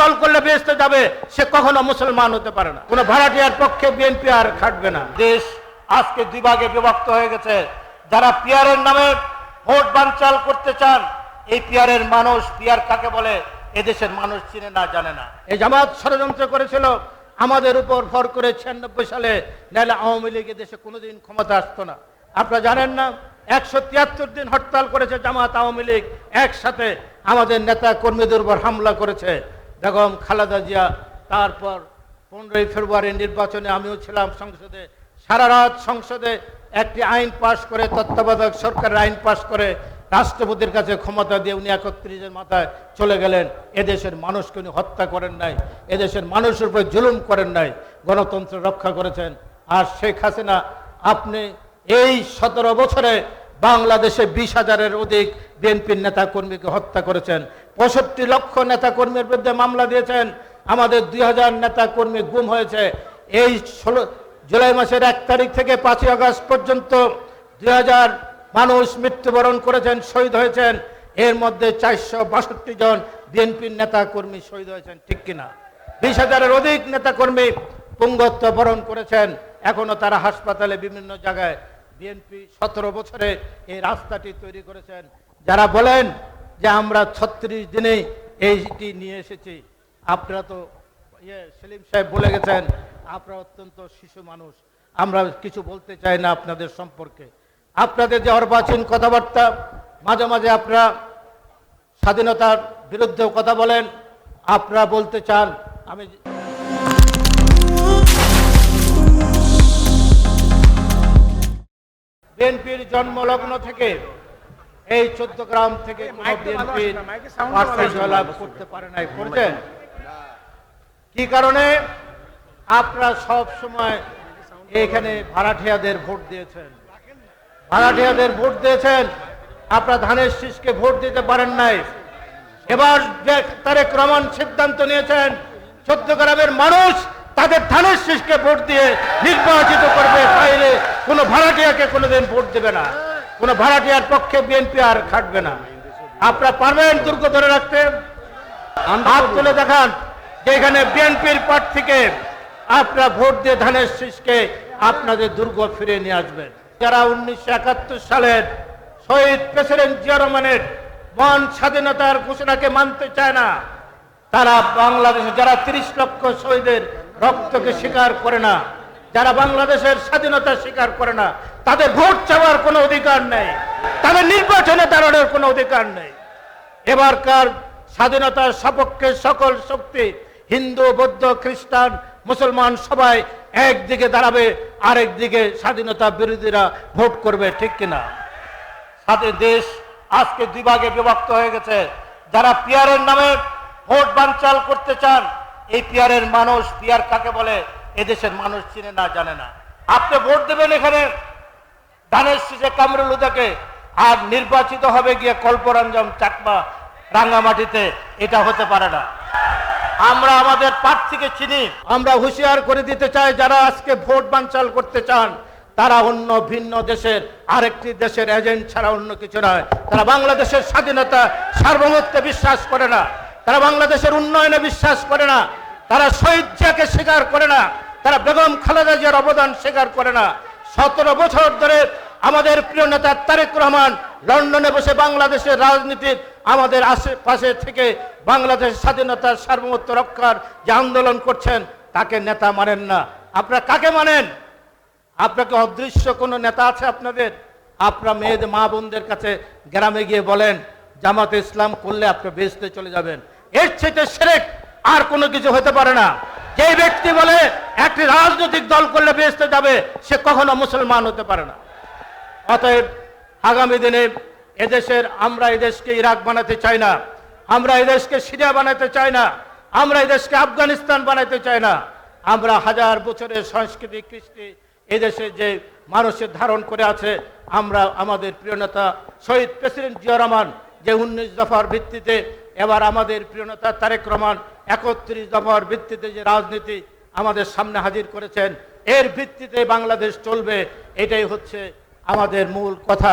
দল করলে বেসতে যাবে, সে কখনো মুসলমান হতে পারে না। কোনো ভাড়াটিয়ার পক্ষে বিএনপি আর খাটবে না। দেশ আজকে দুই ভাগে বিভক্ত হয়ে গেছে। যারা পিয়ারের নামে ভোট বানচাল করতে চান, এই পিয়ারের মানুষ পিয়ার কাকে বলে, এদেশের মানুষ চিনে না, জানে না। এই জামাত ষড়যন্ত্র করেছিল, আমাদের উপর ভর করে ছিয়ানব্বই সালে, নাহলে আওয়ামী লীগ দেশে কোনোদিন ক্ষমতা আসতো না। আপনারা জানেন না একশো তিয়াত্তর দিন হরতাল করেছে জামাত আওয়ামী লীগ। একসাথে আমাদের নেতা কর্মীদের উপর হামলা করেছে। বেগম খালেদা জিয়া, তারপর পনেরোই ফেব্রুয়ারি নির্বাচনে আমিও ছিলাম সংসদে। সারা রাত সংসদে একটি আইন পাশ করে, তত্ত্বাবধায়ক সরকারের আইন পাশ করে রাষ্ট্রপতির কাছে ক্ষমতা দিয়ে উনি একত্রিশের মাথায় চলে গেলেন। এদেশের মানুষকে উনি হত্যা করেন নাই। এদেশের মানুষের উপর জুলুম করেন নাই। গণতন্ত্র রক্ষা করেছেন। আর শেখ হাসিনা, আপনি এই সতেরো বছরে বাংলাদেশে বিশ হাজারের অধিক বিএনপির নেতা কর্মীকে হত্যা করেছেন। পঁয়ষট্টি লক্ষ নেতা কর্মীর বিরুদ্ধে মামলা দিয়েছেন। আমাদের দুই হাজার নেতা কর্মী গুম হয়েছে। এই ষোলো জুলাই মাসের এক তারিখ থেকে পাঁচই আগস্ট পর্যন্ত দুই হাজার মানুষ মৃত্যুবরণ করেছেন, শহীদ হয়েছেন। এর মধ্যে চারশো বাষট্টি জন বিএনপির নেতা কর্মী শহীদ হয়েছেন, ঠিক কিনা? বিশ হাজারের অধিক নেতা কর্মী পুঙ্গত্ব বরণ করেছেন। এখনও তারা হাসপাতালে বিভিন্ন জায়গায় বিএনপি সতেরো বছরে এই রাস্তাটি তৈরি করেছেন। যারা বলেন যে আমরা ছত্রিশ দিনেই এইটি নিয়ে এসেছি, আপনারা তো ইয়ে সেলিম সাহেব বলে গেছেন, আপনারা অত্যন্ত শিশু মানুষ। আমরা কিছু বলতে চাই না আপনাদের সম্পর্কে। আপনাদের যে অর্বাচীন কথাবার্তা, মাঝে মাঝে আপনারা স্বাধীনতার বিরুদ্ধেও কথা বলেন। আপনারা বলতে চান, আমি বিএনপির জন্মলগ্ন থেকে এই চোদ্দ গ্রাম থেকে কোনো বিএনপির প্রার্থী করতে পারে নাই। করছেন? কি কারণে? আপনারা সব সময় এখানে ভাড়াটিয়াদের ভোট দিয়েছেন। ভাড়াটিয়াদের ভোট দিয়েছেন। আপনারা ধানের শীষকে ভোট দিতে পারেন নাই। এবার তারেক রহমান সিদ্ধান্ত নিয়েছেন চোদ্দ গ্রামের মানুষ তাদের ধানের শীষকে ভোট দিয়ে নির্বাচিত করবে বাইরে কোনো ভাড়াটিয়াকে কোনোদিন ভোট দেবে না। কোনো ভাড়াটিয়ার পক্ষে বিএনপি আর খাটবে না। আপনারা পারবেন দুর্গ ধরে রাখতে? হাত তুলে দেখান যে এখানে বিএনপির প্রার্থীকে আপনারা ভোট দিয়ে ধানের শীষকে আপনাদের দুর্গ ফিরে নিয়ে আসবেন। যারা উনিশশো একাত্তর সালের শহীদ প্রেসিডেন্ট জিয়া রহমানের মহান স্বাধীনতার ঘোষণাকে মানতে চায় না, তারা বাংলাদেশে যারা তিরিশ লক্ষ শহীদের রক্তকে স্বীকার করে না যারা বাংলাদেশের স্বাধীনতা স্বীকার করে না, তাদের ভোট চাওয়ার কোনো অধিকার নেই। তাদের নির্বাচনে দাঁড়ানোর কোনো অধিকার নেই। এবারকার স্বাধীনতার সপক্ষে সকল শক্তি, হিন্দু, বৌদ্ধ, খ্রিস্টান, মুসলমান সবাই একদিকে দাঁড়াবে আরেক দিকে স্বাধীনতা বিরোধীরা ভোট করবে, ঠিক কিনা? সাথে দেশ আজকে দুই ভাগে বিভক্ত হয়ে গেছে। যারা পিয়ারের নামে ভোট বানচাল করতে চান, এই পিয়ারের মানুষ পিয়ার কাকে বলে? এদেশের মানুষ চিনে না, জানে না। আপনি ভোট দেবেন এখানে ধানের শীষে কামরুল উদাকে, আর নির্বাচিত হবে গিয়ে কল্পরঞ্জন চাকমা রাঙ্গামাটিতে, এটা হতে পারে না। আমরা আমাদের প্রার্থীকে চিনি। আমরা হুঁশিয়ার করে দিতে চাই, যারা আজকে ভোট বানচাল করতে চান, তারা অন্য ভিন্ন দেশের, আরেকটি দেশের এজেন্ট ছাড়া অন্য কিছু নয়। তারা বাংলাদেশের স্বাধীনতা, সার্বভৌমত্বে বিশ্বাস করে না। তারা বাংলাদেশের উন্নয়নে বিশ্বাস করে না। তারা শহীদ স্বীকার করে না। তারা বেগম খালেদা জিয়ার অবদান স্বীকার করে না। সতেরো বছর ধরে আমাদের প্রিয় নেতা তারেক রহমান লন্ডনে বসে বাংলাদেশের রাজনীতির আমাদের আশেপাশে থেকে বাংলাদেশের স্বাধীনতার সার্বভৌমত্ব রক্ষার যে আন্দোলন করছেন, তাকে নেতা মানেন না। আপনারা কাকে মানেন? আপনাকে অদৃশ্য কোনো নেতা আছে আপনাদের? আপনারা মেয়েদের মা বোনদের কাছে গ্রামে গিয়ে বলেন, জামাতে ইসলাম করলে আপনি বেসতে চলে যাবেন। এর থেকে সেরেক আর কোনো কিছু হতে পারে না। যে ব্যক্তি বলে একটি রাজনৈতিক দল করলে বেসতে যাবে, সে কখনো মুসলমান হতে পারে না। অতএব আগামী দিনে এদেশের, আমরা এদেশকে ইরাক বানাতে চাই না, আমরা এদেশকে সিরিয়া বানাতে চাই না, আমরা এদেশকে আফগানিস্তান বানাতে চাই না, আমরা হাজার বছরের সংস্কৃতি, কৃষ্টি, এদেশে যে মানুষের ধারণ করে আছে, আমরা আমাদের প্রিয় নেতা শহীদ প্রেসিডেন্ট জিয়া রহমান যে উনিশ দফার ভিত্তিতে, এবার আমাদের প্রিয় নেতা তারেক রহমান একত্রিশ দফার ভিত্তিতে যে রাজনীতি আমাদের সামনে হাজির করেছেন। এর ভিত্তিতে বাংলাদেশ চলবে। এটাই হচ্ছে আমাদের মূল কথা।